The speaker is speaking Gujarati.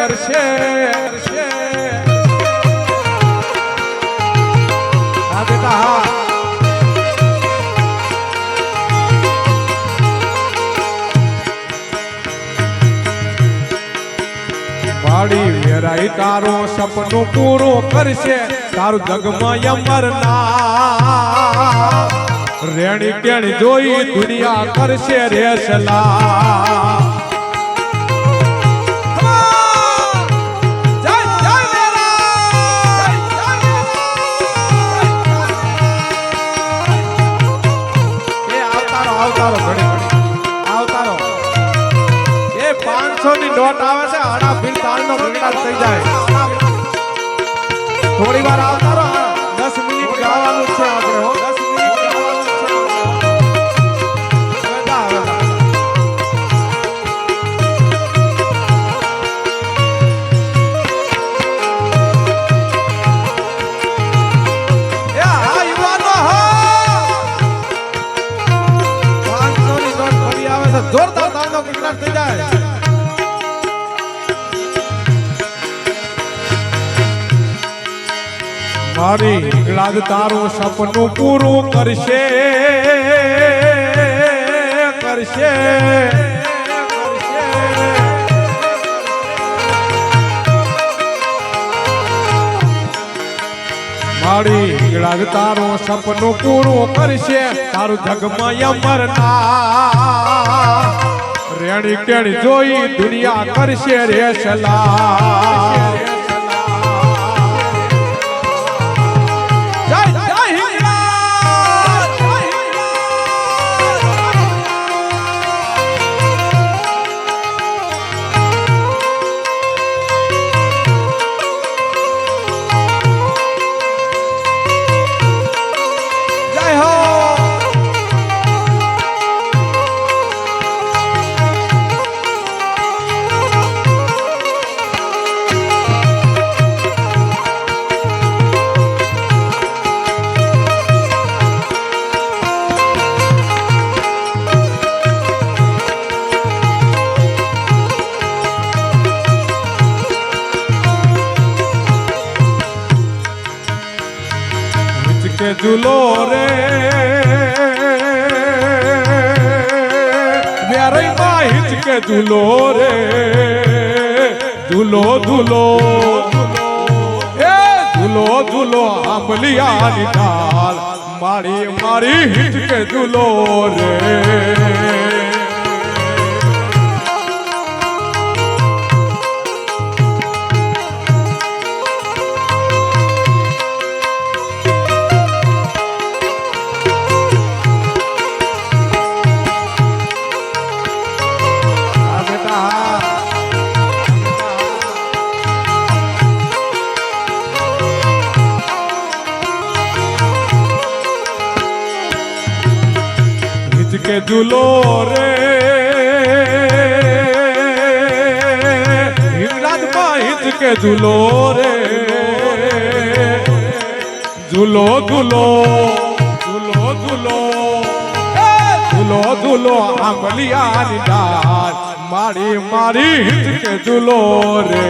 કરશે હા તારો સપનું પૂરું કરશે. તારું જગમાં અમરના રેણી કેણી જોઈ દુનિયા કરશે, રેસલા. ની નોટ આવે છે આડા ભીડ તાળનો ભગડાટ થઈ જાય. થોડી વાર આવતા મારી હિંગળાજ તારું સપનું પૂરું કરશે કરશે મારી હિંગળાજ તારું સપનું પૂરું કરશે, તારું જગમાં અમરના રેણી કેણી જોઈ દુનિયા કરશે રે સલા. કે ઝૂલો રે. વ્યારઈ માહિત કે ઝૂલો રે. ઝૂલો ઝૂલો એ ઝૂલો ઝૂલો, આંબલિયાની ડાલ મારી મારી હિચકે ઝૂલો રે. હિચકે દુલો રે. હિંગળાજમાં કે દુલો રે. ઝૂલો ઝૂલો ઝૂલો ઝૂલો ઝૂલો ઝૂલો આંબલિયાની ડાળ મારી મારી હિચકે ઝૂલો રે.